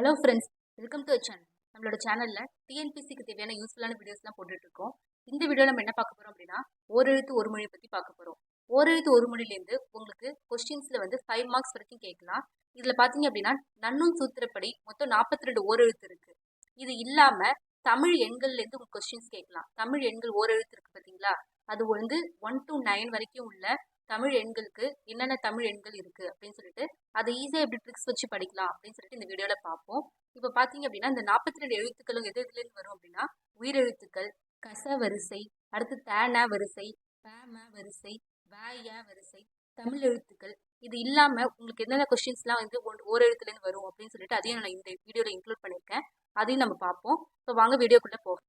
Hello friends welcome to channel நம்மளோட சேனலில் டிஎன்பிசிக்கு தேவையான யூஸ்ஃபுல்லான வீடியோஸ்லாம் போட்டுட்ருக்கோம் இந்த வீடியோ நம்ம என்ன பார்க்க போகிறோம் அப்படின்னா ஓரெழுத்து ஒரு மொழியை பற்றி பார்க்க போகிறோம் ஓரெழுத்து ஒரு மொழியிலேருந்து உங்களுக்கு கொஸ்டின்ஸில் வந்து ஃபைவ் மார்க்ஸ் வரைக்கும் கேட்கலாம். இதில் பார்த்தீங்க அப்படின்னா நன்னும் சூத்திரப்படி மொத்தம் நாற்பத்தி ரெண்டு ஓரெழுத்து இருக்குது இது இல்லாமல் தமிழ் எண்கள்லேருந்து உங்களுக்கு கொஸ்டின்ஸ் கேட்கலாம். தமிழ் எண்கள் ஓரெழுத்து இருக்குது பார்த்தீங்களா? அது வந்து ஒன் டு நைன் வரைக்கும் உள்ள தமிழ் எண்களுக்கு என்னென்ன தமிழ் எண்கள் இருக்குது அப்படின்னு சொல்லிட்டு அதை ஈஸியாக எப்படி ட்ரிக்ஸ் வச்சு படிக்கலாம் அப்படின்னு சொல்லிட்டு இந்த வீடியோவில் பார்ப்போம். இப்போ பார்த்தீங்க அப்படின்னா இந்த நாற்பத்தி ரெண்டு எழுத்துக்களும் எது எதுலேருந்து வரும் அப்படின்னா உயிரெழுத்துக்கள் கச வரிசை அடுத்து தேன வரிசை பேம வரிசை வேய வரிசை தமிழ் எழுத்துக்கள். இது இல்லாமல் உங்களுக்கு என்னென்ன கொஸ்டின்ஸ்லாம் வந்து ஒன் ஒரு எழுத்துலேருந்து வரும் அப்படின்னு சொல்லிட்டு அதையும் நான் இந்த வீடியோவில் இன்க்ளூட் பண்ணியிருக்கேன். அதையும் நம்ம பார்ப்போம். இப்போ வாங்க வீடியோக்குள்ளே போகும்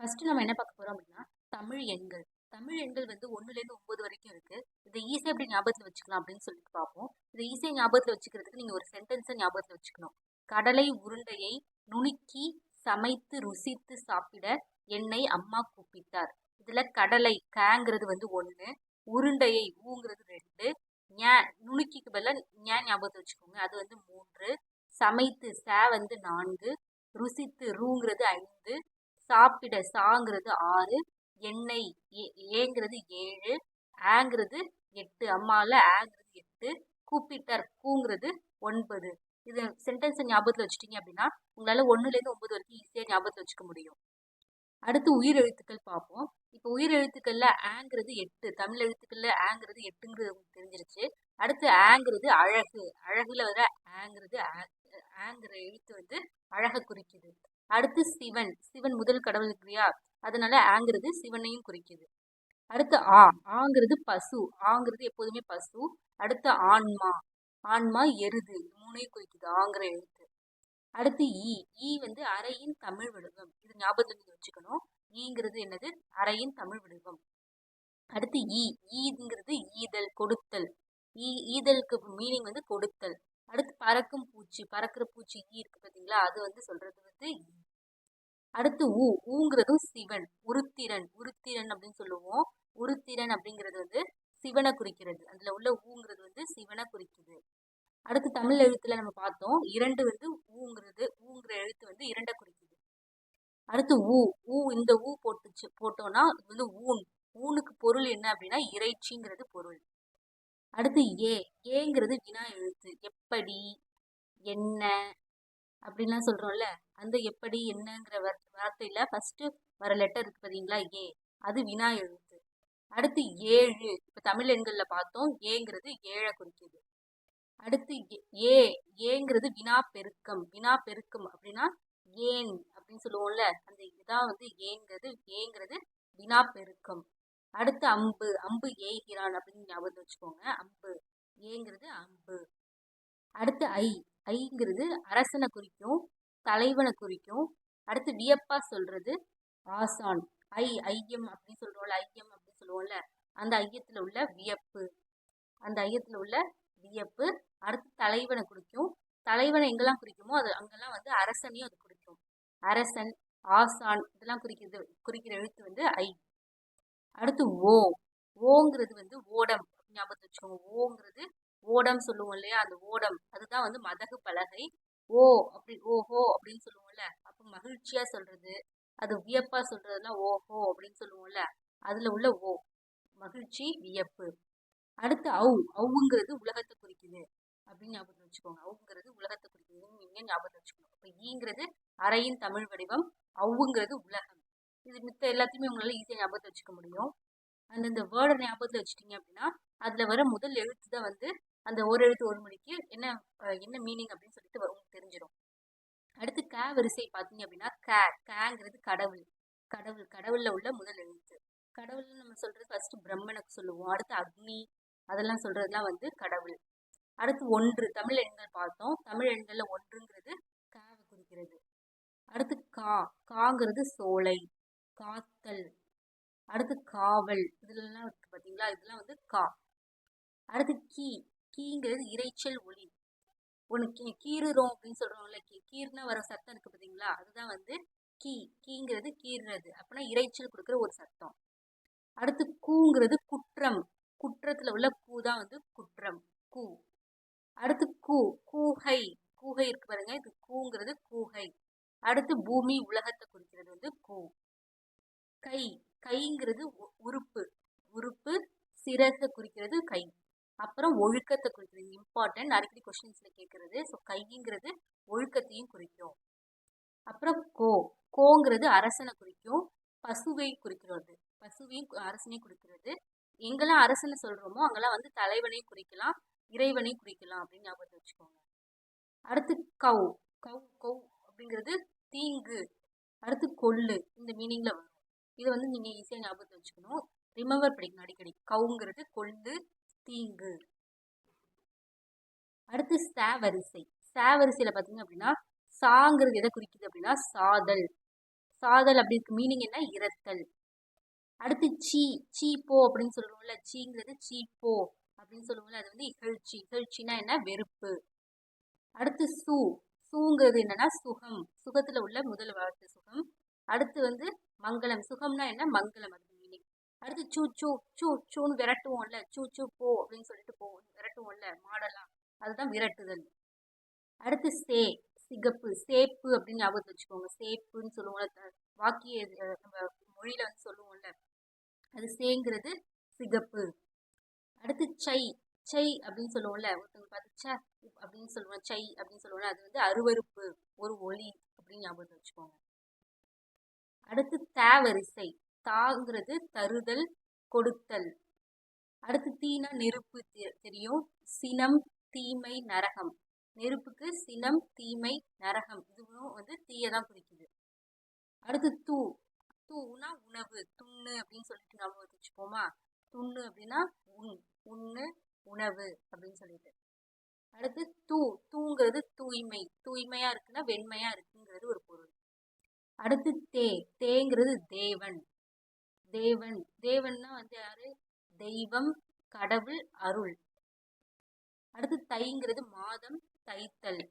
ஃபஸ்ட்டு நம்ம என்ன பார்க்க போகிறோம் அப்படின்னா தமிழ் எண்கள். தமிழ் எண்கள் வந்து ஒன்றுலேருந்து ஒம்பது வரைக்கும் இருக்குது இதை ஈஸியாக எப்படி ஞாபகத்தில் வச்சுக்கலாம் அப்படின்னு சொல்லிட்டு பார்ப்போம். இதை ஈஸியாக ஞாபகத்தில் வச்சுக்கிறதுக்கு நீங்கள் ஒரு சென்டென்ஸை ஞாபகத்தில் வச்சுக்கணும். கடலை உருண்டையை நுணுக்கி சமைத்து ருசித்து சாப்பிட என்னை அம்மா கூப்பிட்டார். இதில் கடலை கேங்கிறது வந்து ஒன்று உருண்டையை ஊங்கிறது ரெண்டு. ஞா நுணுக்கிக்கு பதிலாக ஞான் ஞாபகத்தை வச்சுக்கோங்க. அது வந்து மூன்று. சமைத்து சே வந்து நான்கு. ருசித்து ரூங்கிறது ஐந்து. சாப்பிட சாங்கிறது ஆறு. எண்ணெய் ஏங்கிறது ஏழு ஆங்கிறது எட்டு. அம்மாவில் ஆங்கிறது எட்டு கூப்பிட்டார் கூங்கிறது ஒன்பது. இது சென்டென்ஸை ஞாபகத்தில் வச்சுட்டீங்க அப்படின்னா உங்களால் ஒன்றுலேருந்து ஒன்பது வரைக்கும் ஈஸியாக ஞாபகத்தில் வச்சுக்க முடியும். அடுத்து உயிர் எழுத்துக்கள் பார்ப்போம். இப்போ உயிர் எழுத்துக்களில் ஆங்கிறது எட்டு தமிழ் எழுத்துக்களில் ஆங்கிறது எட்டுங்கிறது உங்களுக்கு தெரிஞ்சிருச்சு. அடுத்து ஆங்கிறது அழகு அழகுல வர ஆங்கிறது ஆங்கிற எழுத்து வந்து அழகை குறிக்குது. அடுத்து சிவன். சிவன் முதல் கடவுள் இருக்கிறியா? அதனால ஆங்கிறது சிவனையும் குறிக்குது. அடுத்து ஆ. ஆங்கிறது பசு. ஆங்கிறது எப்போதுமே பசு. அடுத்து ஆன்மா. ஆன்மா எருது. மூணையும் குறிக்குது. ஆங்கிற எழுத்து. அடுத்து ஈ. ஈ வந்து அறையின் தமிழ் வடிவம். இது ஞாபகத்தில் நீங்கள் வச்சுக்கணும். ஈங்கிறது என்னது? அறையின் தமிழ் வடிவம். அடுத்து ஈ. ஈங்கிறது ஈதல் கொடுத்தல். ஈ ஈதலுக்கு மீனிங் வந்து கொடுத்தல். அடுத்து பறக்கும் பூச்சி. பறக்கிற பூச்சி ஈ இருக்கு பார்த்தீங்களா அது வந்து சொல்றது வந்து அடுத்து ஊ. ஊங்கிறதும் சிவன். உருத்திரன். உருத்திரன் அப்படின்னு சொல்லுவோம். உருத்திரன் அப்படிங்கிறது வந்து சிவனை குறிக்கிறது. அதில் உள்ள ஊங்கிறது வந்து சிவனை குறிக்குது. அடுத்து தமிழ் எழுத்துல நம்ம பார்த்தோம். இரண்டு வந்து ஊங்கிறது. ஊங்கிற எழுத்து வந்து இரண்டை குறிக்குது. அடுத்து ஊ. ஊ இந்த ஊ போட்டுச்சு. போட்டோம்னா இது வந்து ஊன். ஊனுக்கு பொருள் என்ன அப்படின்னா இறைச்சிங்கிறது பொருள். அடுத்து ஏ. ஏங்கிறது வினா எழுத்து. எப்படி? என்ன? அப்படின்லாம் சொல்கிறோம்ல அந்த எப்படி என்னங்கிற வார்த்தையில் ஃபஸ்ட்டு வர லெட்டர் இருக்குது பார்த்தீங்களா ஏ. அது வினா எழுத்து. அடுத்து ஏழு. இப்போ தமிழ் எண்களில் பார்த்தோம். ஏங்கிறது ஏழை குறிக்குது அடுத்து ஏ ஏங்கிறது வினா பெருக்கம். வினா பெருக்கம் அப்படின்னா ஏன் அப்படின்னு சொல்லுவோம்ல. அந்த இதான் வந்து ஏங்கிறது ஏங்கிறது வினா பெருக்கம். அடுத்து அம்பு. அம்பு ஏகிறான் அப்படின்னு ஞாபகம் வச்சுக்கோங்க. அம்பு. ஏங்கிறது அம்பு. அடுத்து ஐ. ஐங்கிறது அரசனை குறிக்கும் தலைவனை குறிக்கும். அடுத்து வியப்பா சொல்றது ஆசான். ஐ ஐயம் அப்படின்னு சொல்றோம்ல ஐயம் அப்படின்னு சொல்லுவோம்ல அந்த ஐயத்தில் உள்ள வியப்பு. அந்த ஐயத்தில் உள்ள வியப்பு. அடுத்து தலைவனை குறிக்கும். தலைவனை எங்கெல்லாம் குறிக்குமோ அது அங்கெல்லாம் வந்து அரசனையும் அது குறிக்கும். அரசன் ஆசான் இதெல்லாம் குறிக்கிறது குறிக்கிற எழுத்து வந்து ஐ. அடுத்து ஓ. ஓங்கிறது வந்து ஓடம் ஞாபகத்தை வச்சுக்கோங்க. ஓங்கிறது ஓடம் சொல்லுவோம் இல்லையா? அந்த ஓடம். அதுதான் வந்து மதகு பலகை. ஓ அப்படி ஓஹோ அப்படின்னு சொல்லுவோம்ல. அப்போ மகிழ்ச்சியா சொல்றது அது வியப்பா சொல்றதுலாம் ஓஹோ அப்படின்னு சொல்லுவோம்ல. அதுல உள்ள ஓ மகிழ்ச்சி வியப்பு. அடுத்து அவு அவுங்கிறது உலகத்தை குறிக்குது அப்படின்னு ஞாபகம் வச்சுக்கோங்க. அவுங்கிறது உலகத்தை குறிக்குது. நீங்க ஞாபகம் வச்சுக்கணும். இப்போ ஈங்கிறது அறையின் தமிழ் வடிவம் அவுங்கிறது உலகம். இது மித்த எல்லாத்தையுமே உங்களால ஈஸியாக ஞாபகத்தை வச்சுக்க முடியும். அந்தந்த வேர்டை ஞாபகத்தில் வச்சுட்டீங்க அப்படின்னா அதில் வர முதல் எழுத்து தான் வந்து அந்த ஒரு எழுத்து ஒரு மொழிக்கு என்ன என்ன மீனிங் அப்படின்னு சொல்லிட்டு உங்களுக்கு தெரிஞ்சிடும் அடுத்து க வரிசை பார்த்தீங்க அப்படின்னா க கேங்கிறது கடவுள். கடவுள் கடவுளில் உள்ள முதல் எழுத்து. கடவுள்னு நம்ம சொல்கிறது ஃபர்ஸ்ட் பிரம்மனுக்கு சொல்லுவோம் அடுத்து அக்னி அதெல்லாம் சொல்கிறதுலாம் வந்து கடவுள். அடுத்து ஒன்று தமிழ் எண்கள் பார்த்தோம். தமிழ் எண்களில் ஒன்றுங்கிறது காவை குறிக்கிறது. அடுத்து கா காங்கிறது சோலை காத்தல். அடுத்து காவல் இதுலலாம் இருக்குது பார்த்தீங்களா இதெல்லாம் வந்து கா. அடுத்து கீ கீங்கிறது இறைச்சல் ஒளி. ஒன்று கீ கீறுறோம் அப்படின்னு சொல்கிறோம்ல கீ கீர்னா வர சத்தம் இருக்குது பார்த்தீங்களா அதுதான் வந்து கீ கீங்கிறது கீறுறது. அப்படின்னா இறைச்சல் கொடுக்குற ஒரு சத்தம். அடுத்து கூங்கிறது குற்றம். குற்றத்தில் உள்ள கூ தான் வந்து குற்றம். கூ. அடுத்து கூ கூகை. கூகை இருக்கு பாருங்க. இது கூங்கிறது கூகை. அடுத்து பூமி உலகத்தை குறிக்கிறது வந்து கூ. கை. கைங்கிறது உ- உறுப்பு. உறுப்பு சிறகை குறிக்கிறது கை. அப்புறம் ஒழுக்கத்தை குறிக்கிறது. இம்பார்ட்டன்ட் அடிக்கடி கொஷின்ஸில் கேட்குறது. ஸோ கைங்கிறது ஒழுக்கத்தையும் குறிக்கும். அப்புறம் கோ. கோங்கிறது அரசனை குறிக்கும். பசுவை குறிக்கிறது. பசுவையும் அரசனையும் குறிக்கிறது. எங்கெல்லாம் அரசனை சொல்கிறோமோ அங்கெல்லாம் வந்து தலைவனையும் குறிக்கலாம். இறைவனையும் குறிக்கலாம் அப்படின்னு ஞாபகத்தை வச்சுக்கோங்க. அடுத்து கவு கவு கவு அப்படிங்கிறது தீங்கு. அடுத்து கொள்ளு. இந்த மீனிங்கில் வரும். இதை வந்து நீங்கள் ஈஸியாக ஞாபகத்தை வச்சுக்கணும். ரிமெம்பர் படிக்கணும் அடிக்கடி. கவுங்கிறது கொள்ளு தீங்கு. அடுத்து ச வரிசை ச வரிசையில பாத்தீங்க அப்படின்னா சாங்கிறது எதை குறிக்குது அப்படின்னா சாதல். சாதல் அப்படி இருக்கு. மீனிங் என்ன? இரத்தல். அடுத்து சீ. சீப்போ அப்படின்னு சொல்லுவோம்ல. சீங்கிறது சீப்போ அப்படின்னு சொல்லுவோம்ல. அது வந்து இகழ்ச்சி. இகழ்ச்சினா என்ன? வெறுப்பு. அடுத்து சு. சூங்கிறது என்னன்னா சுகம். சுகத்துல உள்ள முதல் வார்த்தை சுகம். அடுத்து வந்து மங்களம். சுகம்னா என்ன? மங்களம். அது அடுத்து சூ சூ சூ சூன்னு விரட்டுவோம்ல. சூ சூ போ அப்படின்னு சொல்லிட்டு போவோம் விரட்டுவோம்ல மாடலாம் அதுதான் விரட்டுதல். அடுத்து சே சிகப்பு சேப்பு அப்படின்னு ஞாபகத்தை வச்சுக்கோங்க. சேப்புன்னு சொல்லுவோம்ல. வாக்கிய இது, நம்ம மொழியில் வந்து சொல்லுவோம்ல. அது சேங்கிறது சிகப்பு. அடுத்து சை சை அப்படின்னு சொல்லுவோம்ல. ஒருத்தவங்க பார்த்து ச அப்படின்னு சொல்லுவோம் சை அப்படின்னு சொல்லுவோம்ல. அது வந்து அருவருப்பு ஒரு ஒளி அப்படின்னு ஞாபகத்தை வச்சுக்கோங்க. அடுத்து த வரிசை தாங்கிறது தருதல் கொடுத்தல். அடுத்து தீனா நெருப்பு தெ- தெரியும். சினம் தீமை நரகம். நெருப்புக்கு சினம் தீமை நரகம். இதுவும் வந்து தீயை தான் குறிக்குது. அடுத்து தூ. தூனா உணவு. துண்ணு அப்படின்னு சொல்லிட்டு ஞாபகம் வச்சுப்போமா? துண்ணு அப்படின்னா உண் உண்ணு உணவு அப்படின்னு சொல்லிட்டு. அடுத்து தூ. தூங்கிறது தூய்மை. தூய்மையா இருக்குன்னா வெண்மையா இருக்குங்கிறது ஒரு பொருள். அடுத்து தே. தேங்கிறது தேவன். தேவன். தேவன்னா வந்து யாரு? தெய்வம் கடவுள் அருள். அடுத்து தைங்கிறது மாதம் தைத்தல்.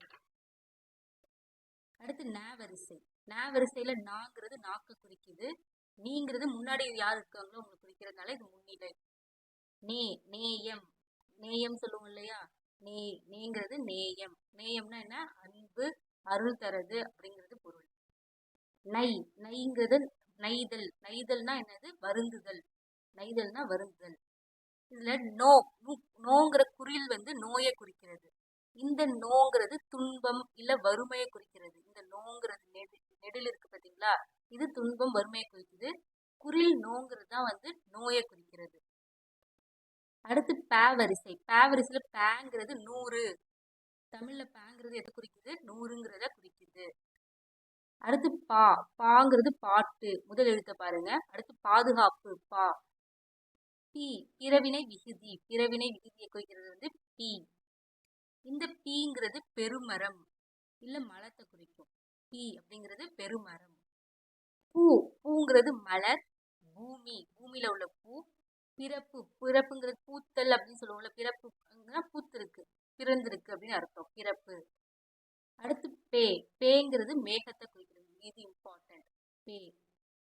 அடுத்து ந வரிசை ந வரிசையில நாங்கிறது நாக்கு குறிக்குது. நீங்கிறது முன்னாடி யார் இருக்காங்களோ உங்களுக்கு குறிக்கிறதுனால இது முன்னிலை. நே நேயம். நேயம் சொல்லுவோம் இல்லையா? நே நேங்கிறது நேயம். நேயம்னா என்ன? அன்பு அருள் தரது அப்படிங்கிறது பொருள். நை நைங்கிறது நைதல் நைதல்னா என்னது? வருந்துதல். நைதல்னா வருந்துதல். இதுல நோ நோங்கிற குறில் வந்து நோயை குறிக்கிறது. இந்த நோங்கிறது துன்பம் இல்ல வறுமையை குறிக்கிறது. இந்த நோங்கிறது நெடு நெடில் இருக்கு பாத்தீங்களா? இது துன்பம் வறுமையை குறிக்குது. குறில் நோங்கிறது தான் வந்து நோயை குறிக்கிறது. அடுத்து பேவரிசை. வரிசை வரிசையில பேங்கிறது நூறு. தமிழ்ல பேங்கிறது எதை குறிக்குது? நூறுங்கிறத குறிக்குது. அடுத்து பா பாங்கிறது பாட்டு. முதல் எழுத்த பாருங்க. அடுத்து பாதுகாப்பு பா. பி பிறவினை விகுதி. பிறவினை விகுதியை குறிக்கிறது வந்து பி இந்த பீங்கிறது பெருமரம். இல்ல மலத்தை குறிக்கும். பி அப்படிங்கிறது பெருமரம். பூ பூங்கிறது மலர். பூமி பூமியில உள்ள பூ. பிறப்பு பிறப்புங்கிறது பூத்தல் அப்படின்னு சொல்லுவோம்ல பிறப்பு பூத்திருக்கு பிறந்திருக்கு அப்படின்னு அர்த்தம். பிறப்பு. அடுத்து பே. பேங்கிறது மேகத்தை குறிக்கிறது. இது இம்பார்ட்டன்ட் பே.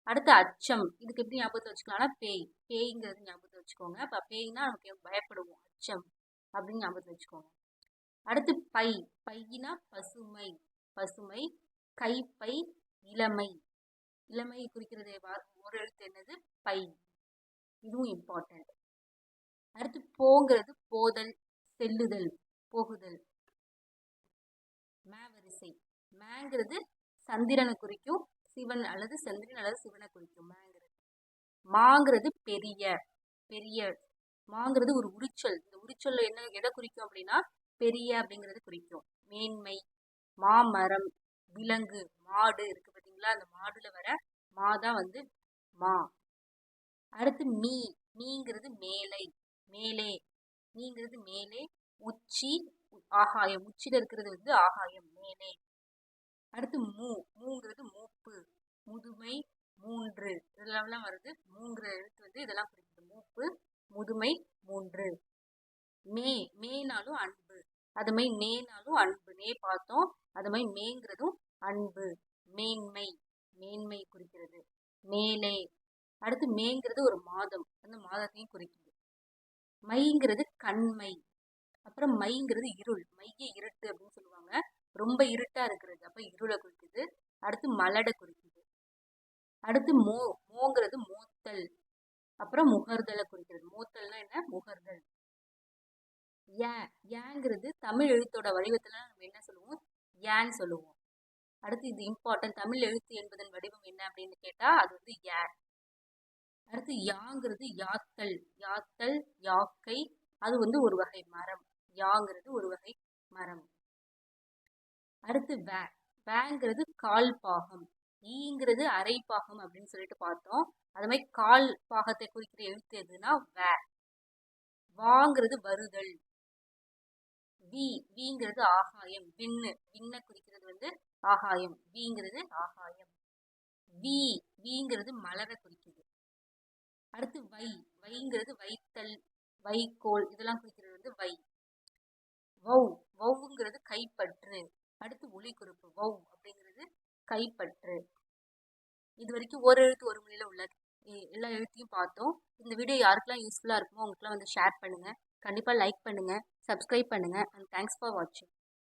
அடுத்து அச்சம். இதுக்கு எப்படி ஞாபகத்தை வச்சுக்கலாம்னா பேய் பேய்ங்கிறது ஞாபகத்தை வச்சுக்கோங்க. அப்போ பேய்னா நமக்கு பயப்படுவோம். அச்சம் அப்படின்னு ஞாபகத்தை வச்சுக்கோங்க. அடுத்து பை. பையினா பசுமை. பசுமை கைப்பை இளமை. இளமை குறிக்கிறது ஒரு எழுத்து என்னது? பை. இதுவும் இம்பார்ட்டன்ட் அடுத்து போங்கிறது போதல் செல்லுதல் போகுதல். மேங்கிறது சந்திரனை குறிக்கும் சிவன் அல்லது சந்திரன் அல்லது சிவனை குறிக்கும் மேங்கிறது. மாங்கிறது பெரிய பெரிய மாங்கிறது ஒரு உரிச்சொல். இந்த உரிச்சொல்ல என்ன எதை குறிக்கும் அப்படின்னா பெரிய அப்படிங்கிறது குறிக்கும். மேன்மை மாமரம் விலங்கு மாடு இருக்கு பார்த்தீங்களா? அந்த மாடுல வர மா தான் வந்து மா. அடுத்து மீ மீங்கிறது மேலை மேலே. மீங்கிறது மேலே உச்சி ஆகாயம். உச்சியில இருக்கிறது வந்து ஆகாயம் மேலே. அடுத்து மூ. மூங்கிறது மூப்பு. முதுமை மூன்று. இதெல்லாம் வருது. மூங்கிற எழுத்து வந்து இதெல்லாம் குறிக்குது மூப்பு முதுமை மூன்று. மே. மேனாலும் அன்பு. அது மாதிரி நேனாலும் அன்பு. நே பார்த்தோம். அது மாதிரி மேங்கிறதும் அன்பு. மேன்மை. மேன்மை குறிக்கிறது. மேலே. அடுத்து மேங்கிறது ஒரு மாதம். அந்த மாதத்தையும் குறிக்குது. மைங்கிறது கண்மை. அப்புறம் மைங்கிறது இருள். மைய இருட்டு அப்படின்னு சொல்லுவாங்க. ரொம்ப இருட்டா இருக்கிறது. அப்ப இருளை குறிக்குது. அடுத்து மலடை குறிக்குது. அடுத்து மோ மோங்கிறது மோத்தல். அப்புறம் முகர்தலை குறிக்கிறது. மூத்தல்னா என்ன? முகர்தல் ஏ ஏங்கிறது தமிழ் எழுத்தோட வடிவத்துல நம்ம என்ன சொல்லுவோம்? ஏன்னு சொல்லுவோம். அடுத்து இது இம்பார்ட்டன்ட் தமிழ் எழுத்து என்பதன் வடிவம் என்ன அப்படின்னு கேட்டா அது வந்து ஏ அடுத்து யாங்கிறது யாத்தல். யாத்தல் யாக்கை. அது வந்து ஒரு வகை மரம். யாங்கிறது ஒரு வகை மரம். அடுத்து வே வேங்கிறது கால் பாகம் ஈங்கிறது அரை பாகம் அப்படின்னு சொல்லிட்டு பார்த்தோம். அது மாதிரி கால் பாகத்தை குறிக்கிற எழுத்து எதுனா வே. வாங்கிறது வருதல். வி விங்கிறது ஆகாயம். விண்ணு விண்ணை குறிக்கிறது வந்து ஆகாயம். விங்கிறது ஆகாயம். வி விங்கிறது மலரை குறிக்குது. அடுத்து வை வைங்கிறது வைத்தல் வைக்கோல். இதெல்லாம் குறிக்கிறது வந்து வை. வௌ வௌங்கிறது கைப்பற்று. அடுத்து ஒளி குறிப்பு வௌ அப்படிங்கிறது கைப்பற்று. இது வரைக்கும் ஒரு எழுத்து ஒரு மொழியில உள்ள எல்லா எழுத்தையும் பார்த்தோம். இந்த வீடியோ யாருக்கெல்லாம் யூஸ்ஃபுல்லாக இருக்குமோ அவங்களுக்குலாம் வந்து ஷேர் பண்ணுங்கள் கண்டிப்பாக லைக் பண்ணுங்கள் சப்ஸ்கிரைப் பண்ணுங்க அண்ட் தேங்க்ஸ் ஃபார் வாட்சிங்